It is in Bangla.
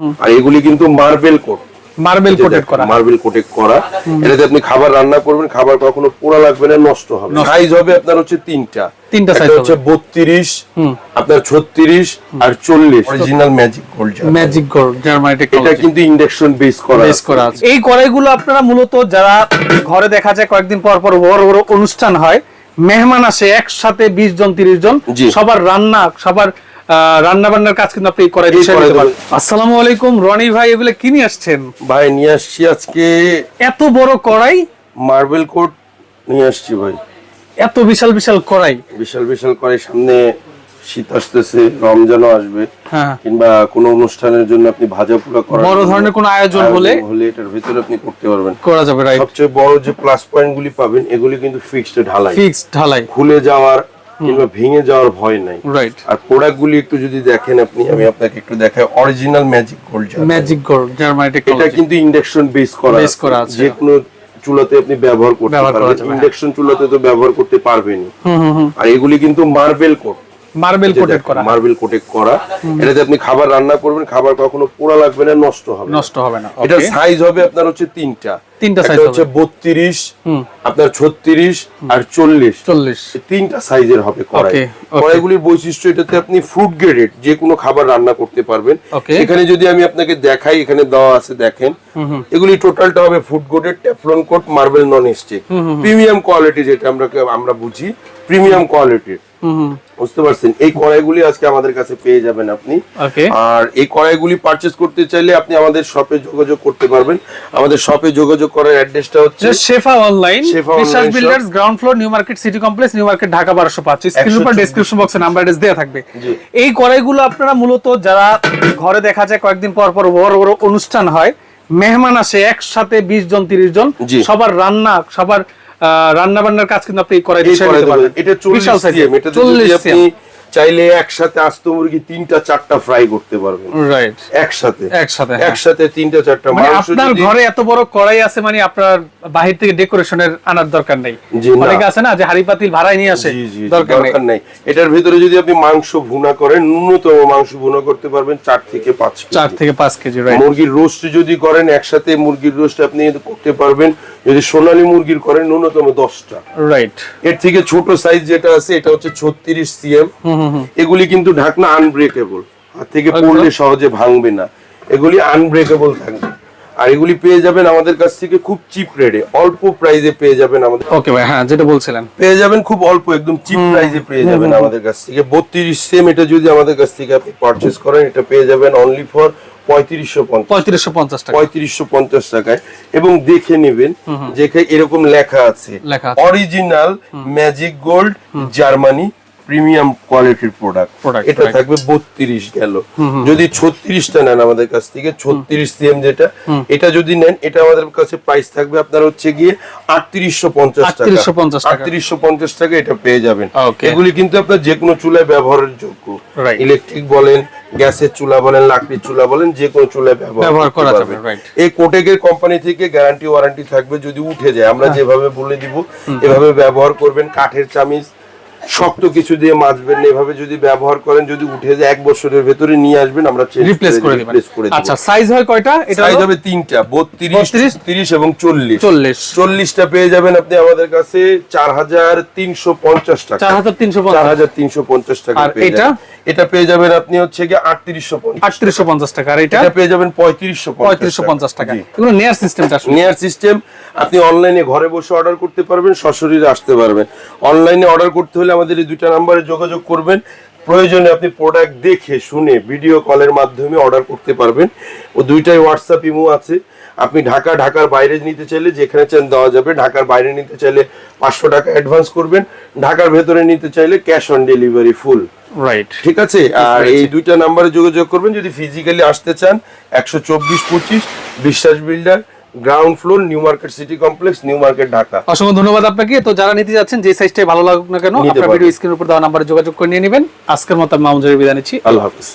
আর এগুলি কিন্তু মার্বেল কোট মার্বেল কোটেড করা। মার্বেল কোটেড করা। এটাতে আপনি খাবার রান্না করবেন খাবার কখনো পোড়া লাগবে না নষ্ট হবে। সাইজ হবে আপনার হচ্ছে তিনটা। তিনটা size হচ্ছে বত্রিশ আপনার ছত্রিশ আর চল্লিশ। Original magic gold magic gold এটা কিন্তু ইন্ডাকশন বেস করা বেস করা আছে। এই কড়াইগুলো আপনারা মূলত যারা ঘরে দেখা যায় কয়েকদিন পর পর বড় বড় অনুষ্ঠান হয় মেহমান আসে একসাথে বিশ জন তিরিশ জন সবার রান্না সবার রান্না বান্নার কাজ কিন্তু আপনি কড়াই কড়াই নিতে পারেন আসসালামু আলাইকুম রনি ভাই এগুলো কি নিয়ে আসছেন? ভাই নিয়ে আসছি আজকে এত বড় কড়াই? মার্বেল কোট নিয়ে আসছি ভাই। এত বিশাল বিশাল কড়াই? বিশাল বিশাল করে সামনে শীত আসতেছে রমজানও আসবে। হ্যাঁ। কিংবা কোনো অনুষ্ঠানের জন্য আপনি ভাজা পোড়া করার বড় ধরনের কোনো আয়োজন হলে হলে এটার ভিতরে আপনি করতে পারবেন। করা যাবে রাইট সবচেয়ে বড় যে প্লাস পয়েন্ট গুলি পাবেন এগুলি কিন্তু ফিক্সড ঢালাই। ফিক্সড ঢালাই। খুলে যাওয়ার কিংবা ভেঙে যাওয়ার ভয় নাই। রাইট আর প্রোডাক্টগুলি একটু যদি দেখেন আপনি আমি আপনাকে একটু দেখাই original magic gold magic gold Germany এটা কিন্তু ইন্ডাকশন বেস করা বেস করা আছে। যে কোনো চুলাতে আপনি ব্যবহার করতে পারবেন। হ্যাঁ। ইন্ডাকশন চুলাতে তো ব্যবহার করতে পারবেনই। হুম হুম হুম। আর এগুলি কিন্তু মার্বেল কোট মার্বেল কোটেড করা। মার্বেল কোটেড করা। এটাতে আপনি খাবার রান্না করবেন খাবার কখনো পোড়া লাগবে না নষ্ট হবে নষ্ট হবে না এটা সাইজ হবে আপনার হচ্ছে তিনটা। তিনটা size হচ্ছে হবে। বত্রিশ হুম। আপনার ছত্রিশ আর চল্লিশ। চল্লিশ। তিনটা সাইজের হবে কড়াই. কড়াইগুলির বৈশিষ্ট্য এটাতে আপনি ফ্রুট গ্রেডেড যে কোনো খাবার রান্না করতে পারবেন। এখানে যদি আমি আপনাকে দেখাই এখানে দেওয়া আছে দেখেন। এগুলি টোটালটা হবে food graded Teflon coat marble non stick premium quality যেটা আমরা আমরা বুঝি প্রিমিয়াম কোয়ালিটির বুঝতে পারছেন? এই কড়াইগুলি আজকে আমাদের কাছে পেয়ে যাবেন আপনি। আর এই কড়াইগুলি পারচেজ করতে চাইলে আপনি আমাদের শপে যোগাযোগ করতে পারবেন। আমাদের শপে যোগাযোগ করার অ্যাড্রেসটা হচ্ছে Shefa online Biswas builders ground floor new market city complex new market Dhaka বারোশো পাঁচ স্ক্রিনের উপর 124 ডেসক্রিপশন বক্সে নাম্বার অ্যাড্রেস দেওয়া থাকবে। এই কড়াইগুলো আপনারা মূলত যারা ঘরে দেখা যায় কয়েকদিন পর পর বড় বড় অনুষ্ঠান হয় মেহমান আসে একসাথে বিশ জন তিরিশ জন সবার রান্না সবার রান্না বান্নার কাজ কিন্তু আপনি করাই দিতে পারবেন। এটা চল্লিশ সিএম এটা যদি আপনি চাইলে একসাথে আস্ত মুরগি তিনটা চারটা ফ্রাই করতে পারবেন। রাইট একসাথে। একসাথে হ্যাঁ। একসাথে তিনটা চারটা মানে আপনার ঘরে এত বড় কড়াই আছে মানে আপনার বাহির থেকে ডেকোরেশনের আনার দরকার নেই। অনেকে আছে না যে হাড়ি পাতিল ভাড়ায় নিয়ে আসে দরকার নেই। নাই। এটার ভিতরে যদি আপনি মাংস ভুনা করেন ন্যূনতম মাংস ভুনা করতে পারবেন চার থেকে পাঁচ চার থেকে পাঁচ কেজি রাইট মুরগির রোস্ট যদি করেন একসাথে মুরগির রোস্ট আপনি করতে পারবেন। যদি সোনালী মুরগির করেন ন্যূনতম দশটা। রাইট এর থেকে ছোট সাইজ যেটা আছে এটা হচ্ছে ছত্রিশ সিএম এগুলি কিন্তু ঢাকনা আনব্রেকেবল হাত থেকে পড়লে সহজে ভাঙবে না। এগুলি আনব্রেকেবল থাকবে। আর এগুলি পেয়ে যাবেন আমাদের কাছ থেকে খুব চিপ রেটে অল্প প্রাইসে পেয়ে যাবেন আমাদের ওকে ভাই হ্যাঁ যেটা বলছিলেন। পেয়ে যাবেন খুব অল্প একদম চিপ প্রাইসে পেয়ে যাবেন আমাদের কাছ থেকে। বত্রিশ সেম এটা যদি আমাদের কাছ থেকে আপনি পারচেস করেন এটা পেয়ে যাবেন অনলি ফর পঁয়ত্রিশশো পঁয়ত্রিশশো পঞ্চাশ টাকা। পঁয়ত্রিশশো পঞ্চাশ টাকায়। এবং দেখে নেবেন যেখানে এরকম লেখা আছে। Original magic gold Germany premium কোয়ালিটির প্রোডাক্ট এটা থাকবে বত্রিশ গেল। যদি ছত্রিশটা নেন আমাদের কাছ থেকে ছত্রিশ সিএম যেটা এটা যদি নেন এটা আমাদের কাছে প্রাইস থাকবে আপনার হচ্ছে গিয়ে আটত্রিশশো পঞ্চাশ টাকা। 3850 আটত্রিশশো পঞ্চাশ টাকা এটা পেয়ে যাবেন। এগুলি কিন্তু আপনার যে কোনো চুলায় ব্যবহারের যোগ্য. ইলেকট্রিক বলেন গ্যাসের চুলা বলেন লাকড়ির চুলা বলেন যে কোনো চুলায় ব্যবহার করা যাবে, এই কোটেকের কোম্পানি থেকে গ্যারান্টি ওয়ারেন্টি থাকবে যদি উঠে যায়। হ্যাঁ। আমরা যেভাবে বলে দিব এভাবে ব্যবহার করবেন কাঠের চামিচ শক্ত কিছু দিয়ে মাজবেন এভাবে যদি ব্যবহার করেন যদি উঠে যায় এক বছরের ভেতরে নিয়ে আসবেন আমরা রিপ্লেস করে replace করে আচ্ছা সাইজ হয় কয়টা? এটা সাইজ হবে তিনটা বত্রিশ 32, তিরিশ এবং চল্লিশ। চল্লিশ। চল্লিশটা পেয়ে যাবেন আপনি আমাদের কাছে চার হাজার তিনশো পঞ্চাশ টাকা। চার হাজার তিনশো চার পঞ্চাশ হাজার তিনশো পঞ্চাশ টাকা আর এটা? এটা পেয়ে যাবেন আপনি হচ্ছে পঞ্চাশ আটত্রিশশো পঞ্চাশ টাকা। আর এটা? এটা পেয়ে যাবেন পঁয়ত্রিশশো পঁয়ত্রিশশো পঞ্চাশ টাকা। এগুলো নেয়ার সিস্টেমটা আসলে। নেয়ার সিস্টেম আপনি অনলাইনে ঘরে বসে অর্ডার করতে পারবেন সশরীরে আসতে পারবেন। অনলাইনে অর্ডার করতে হলে আমাদের এই দুইটা নাম্বারে যোগাযোগ করবেন। প্রয়োজনে আপনি প্রোডাক্ট দেখে শুনে ভিডিও কলের মাধ্যমে অর্ডার করতে পারবেন। ও দুইটাই হোয়াটসঅ্যাপ ইমো আছে। আপনি ঢাকা ঢাকার বাইরে নিতে চাইলে যেখানে চান দেওয়া যাবে। ঢাকার বাইরে নিতে চাইলে পাঁচশো টাকা অ্যাডভান্স করবেন। ঢাকার ভেতরে নিতে চাইলে cash on delivery full right ঠিক আছে? আর এই দুইটা নাম্বারে যোগাযোগ করবেন। যদি ফিজিক্যালি আসতে চান একশো চব্বিশ পঁচিশ Biswas builder ground floor new market city complex new market Dhaka অসংখ্য ধন্যবাদ আপনাকে। তো যারা নিতে যাচ্ছেন যে সাইজটাই ভালো লাগুক না কেন আপনার ভিডিও স্ক্রিনের উপর দেওয়া নাম্বারে যোগাযোগ করে নিয়ে নেবেন। আজকের মতো আমি মামুজের বিদায় নিচ্ছি। আল্লাহ হাফিজ।